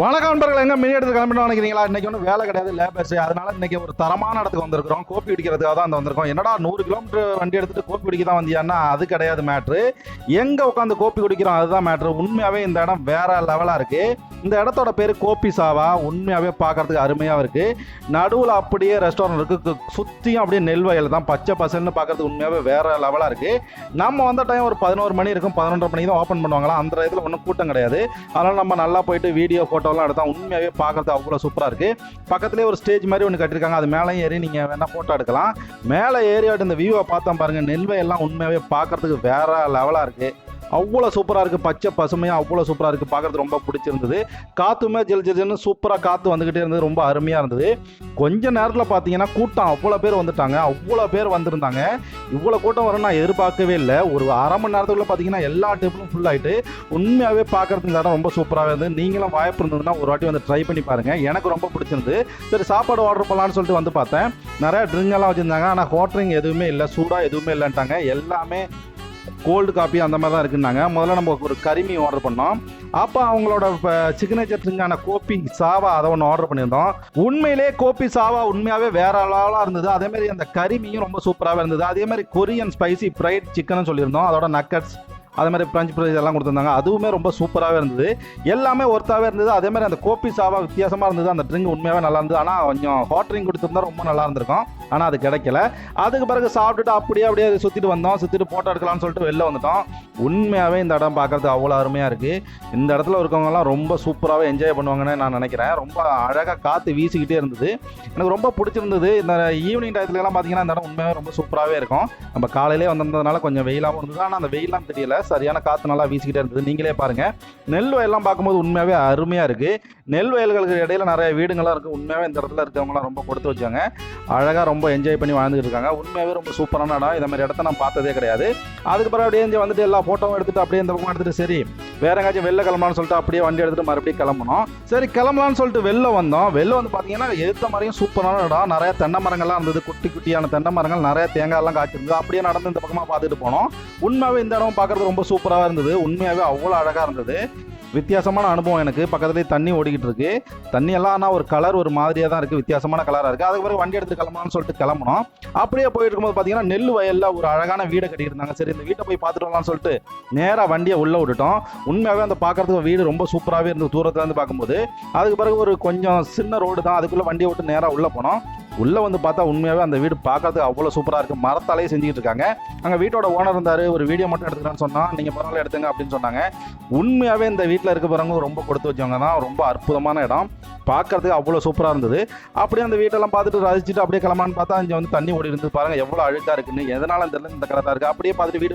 வணக்கம் நண்பர்கள் எங்க மினி எடுத்து கிளம்பிட்டு நினைக்கிறீங்களா? இன்னைக்கு ஒன்றும் வேலை கிடையாது லேபர்ஸ் அதனால இன்னைக்கு ஒரு தரமான இடத்துக்கு வந்திருக்கிறோம். கோப்பி பிடிக்கிறதுக்காக தான் வந்திருக்கோம். என்னடா நூறு கிலோமீட்டர் வண்டி எடுத்துட்டு கோப்பி பிடிக்க தான் வந்தியான்னா அது கிடையாது மேட்ரு எங்க உட்காந்து கோப்பி குடிக்கிறோம் அதுதான் மேட்ரு உண்மையாவே இந்த இடம் வேற லெவலா இருக்கு. இந்த இடத்தோட பேர் கோப்பி சாவா. உண்மையாவே பார்க்கறதுக்கு அருமையாக இருக்கு. நடுவில் அப்படியே ரெஸ்டாரண்ட் இருக்கு. சுத்தியும் அப்படியே நெல் வயல் தான். பச்சை பசல்னு பார்க்கறதுக்கு உண்மையாவே வேற லெவலா இருக்கு. நம்ம வந்த டைம் ஒரு பதினோரு மணி இருக்கும். பதினொன்றரை மணிக்கு தான் ஓப்பன் பண்ணுவாங்களா அந்த இதில் ஒன்றும் கூட்டம் கிடையாது. அதனால நம்ம நல்லா போயிட்டு வீடியோ ஃபோட்டோலாம் எடுத்தா உண்மையாகவே பார்க்கறது அவ்வளோ சூப்பராக இருக்குது பக்கத்துலேயே ஒரு ஸ்டேஜ் மாதிரி ஒன்று கட்டியிருக்காங்க அது மேலே ஏறி நீங்கள் வேணால் ஃபோட்டோ எடுக்கலாம். மேலே ஏறி இந்த வியூவை பார்த்தா பாருங்கள் நெல்வையெல்லாம் உண்மையாகவே பார்க்கறதுக்கு வேற லெவலாக இருக்குது அவ்வளோ சூப்பராக இருக்குது பச்சை பசுமையாக அவ்வளோ சூப்பராக இருக்குது பார்க்கறது ரொம்ப பிடிச்சிருந்தது. காற்றுமே ஜெல் ஜெல்னு சூப்பராக காற்று வந்துக்கிட்டே இருந்தது. ரொம்ப அருமையாக இருந்தது. கொஞ்ச நேரத்தில் பார்த்தீங்கன்னா கூட்டம் அவ்வளோ பேர் வந்துட்டாங்க. அவ்வளோ பேர் வந்திருந்தாங்க. இவ்வளோ கூட்டம் வரும் நான் எதிர்பார்க்கவே இல்லை. ஒரு அரை மணி நேரத்துக்குள்ளே பார்த்தீங்கன்னா எல்லா டேபிளும் ஃபுல் ஆகிட்டு உண்மையாகவே பார்க்கறதுக்கு இந்த இடம் ரொம்ப சூப்பராக இருந்தது. நீங்களும் வாய்ப்பு இருந்ததுன்னா ஒரு வாட்டி வந்து ட்ரை பண்ணி பாருங்கள் எனக்கு ரொம்ப பிடிச்சிருந்தது. சரி சாப்பாடு ஆர்டர் பண்ணலாம்னு சொல்லிட்டு வந்து பார்த்தேன். நிறையா ட்ரிங்க் எல்லாம் வச்சுருந்தாங்க. ஆனால் ஹோட்டலிங் எதுவுமே இல்லை. சூடாக எதுவுமே இல்லைன்ட்டாங்க. எல்லாமே கோல்டு காப்பி அந்த மாதிரி தான் இருக்குன்னாங்க. முதல்ல நம்ம ஒரு கரிமி ஆர்டர் பண்ணோம். அப்போ அவங்களோட சிக்னேச்சர் கோப்பி சாவா அதை ஒன்று ஆர்டர் பண்ணியிருந்தோம். உண்மையிலே கோப்பி சாவா உண்மையாகவே வேற அளவாக இருந்தது. அதே மாதிரி அந்த கரிமியும் ரொம்ப சூப்பராகவே இருந்தது. அதே மாதிரி கொரியன் ஸ்பைசி ஃப்ரைட் சிக்கன் சொல்லியிருந்தோம். அதோட நக்கட்ஸ் அதே மாதிரி ஃப்ரெஞ்ச் ஃப்ரைஸ் எல்லாம் கொடுத்துருந்தாங்க. அதுவுமே ரொம்ப சூப்பராகவே இருந்தது. எல்லாமே ஒர்த்தாகவே இருந்தது. அதே மாதிரி அந்த கோப்பி சாவா வித்தியாசமாக இருந்தது. அந்த ட்ரிங்க் உண்மையாகவே நல்லா இருந்தது. ஆனால் கொஞ்சம் ஹாட் ட்ரிங்க் கொடுத்துருந்தா ரொம்ப நல்லா இருந்திருக்கும். ஆனால் அது கிடைக்கல. அதுக்கு பிறகு சாப்பிட்டுட்டு அப்படியே அப்படியே சுற்றிட்டு வந்தோம். சுற்றிட்டு ஃபோட்டோ எடுக்கலாம்னு சொல்லிட்டு வெளில வந்துட்டோம். உண்மையாகவே இந்த இடம் பார்க்கறதுக்கு அவ்வளோ அருமையாக இருக்குது இந்த இடத்துல இருக்கவங்கலாம் ரொம்ப சூப்பராகவே என்ஜாய் பண்ணுவாங்கன்னு நான் நினைக்கிறேன். ரொம்ப அழகாக காற்று வீசிக்கிட்டே இருந்தது. எனக்கு ரொம்ப பிடிச்சிருந்தது. இந்த ஈவினிங் டயத்துலலாம் பார்த்தீங்கன்னா இந்த இடம் உண்மையாகவே ரொம்ப சூப்பராகவே இருக்கும். நம்ம காலையிலே வந்திருந்ததுனால கொஞ்சம் வெயிலாகவும் இருந்தது. ஆனால் அந்த வெயிலாம் தெரியல. சரியான காற்று நல்லா வீசிக்கிட்டே இருந்தது. நீங்களே பாருங்கள் நெல் வயல்லாம் பார்க்கும்போது உண்மையாகவே அருமையாக இருக்குது நெல் வயல்களுக்கு இடையில நிறைய வீடுங்கள்லாம் இருக்குது உண்மையாகவே இந்த இடத்துல இருக்கிறவங்களாம் ரொம்ப கொடுத்து வச்சாங்க. அழகாக ரொம்ப என்ஜாய் பண்ணி வாழ்ந்துட்டு இருக்காங்க. உண்மையாகவே ரொம்ப சூப்பரான இடம். இந்த மாதிரி இடத்த நான் பார்த்ததே கிடையாது. அதுக்கு அப்படியே இங்கே வந்துட்டு எல்லா ஃபோட்டோவும் எடுத்துட்டு அப்படியே இந்த பக்கம் எடுத்துட்டு சரி வேற எங்காச்சும் வெளில கிளம்பலாம்னு சொல்லிட்டு அப்படியே வண்டி எடுத்துட்டு மறுபடியும் கிளம்பணும் சரி கிளம்பலாம்னு சொல்லிட்டு வெளில வந்தோம். வெளில வந்து பார்த்தீங்கன்னா எடுத்த மாதிரியும் சூப்பரான இடம். நிறைய தென்னை மரங்கள்லாம் இருந்தது. குட்டி குட்டியான தென்னை மரங்கள் நிறைய தேங்காய்லாம் காய்ச்சிருந்தது. அப்படியே நடந்து இந்த பக்கமாக பார்த்துட்டு போனோம். உண்மையாகவே இந்த இடம் பார்க்கறது ரொம்ப சூப்பராக இருந்தது. உண்மையாகவே அவ்வளோ அழகாக இருந்தது. வித்தியாசமான அனுபவம் எனக்கு. பக்கத்துலேயே தண்ணி ஓடிக்கிட்டு இருக்கு. தண்ணி எல்லாம் ஆனால் ஒரு கலர் ஒரு மாதிரியாக தான் இருக்குது வித்தியாசமான கலராக இருக்குது அதுக்கு பிறகு வண்டி எடுத்து கிளம்பலாம்னு சொல்லிட்டு கிளம்பணும் அப்படியே போயிட்டு இருக்கும்போது பார்த்தீங்கன்னா நெல் வயலில் ஒரு அழகான வீடை கட்டியிருந்தாங்க. சரி இந்த வீட்டை போய் பார்த்துட்டு வரலாம்னு சொல்லிட்டு நேராக வண்டியை உள்ளே விட்டுட்டோம். உண்மையாகவே அந்த பார்க்கறதுக்கு வீடு ரொம்ப சூப்பராகவே இருந்தது தூரத்துலேருந்து பார்க்கும்போது. அதுக்கு பிறகு ஒரு கொஞ்சம் சின்ன ரோடு தான். அதுக்குள்ளே வண்டியை விட்டு நேராக உள்ளே போனோம். உள்ளே வந்து பார்த்தா உண்மையாகவே அந்த வீடு பார்க்கறதுக்கு அவ்வளோ சூப்பராக இருக்குது மரத்தாலேயே செஞ்சுக்கிட்டு இருக்காங்க. அங்கே வீட்டோட ஓனர் இருந்தார். ஒரு வீடியோ மட்டும் எடுத்துக்கிறேன்னு சொன்னால் நீங்கள் பரவாயில்ல எடுத்துங்க அப்படின்னு சொன்னாங்க. உண்மையாகவே இந்த வீட்டில் இருக்க போகிறவங்க ரொம்ப கொடுத்து வச்சவங்க தான். ரொம்ப அற்புதமான இடம். பார்க்கறதுக்கு அவ்வளோ சூப்பராக இருந்தது. அப்படியே அந்த வீட்டெல்லாம் பார்த்துட்டு ரசிச்சுட்டு அப்படியே கிளம்பான்னு பார்த்தா இங்கே வந்து தண்ணி ஓடி இருந்து பாருங்கள் எவ்வளோ அழுக்காக இருக்குன்னு. எதனால தெரியல இந்த கலராக இருக்குது அப்படியே பார்த்துட்டு வீடு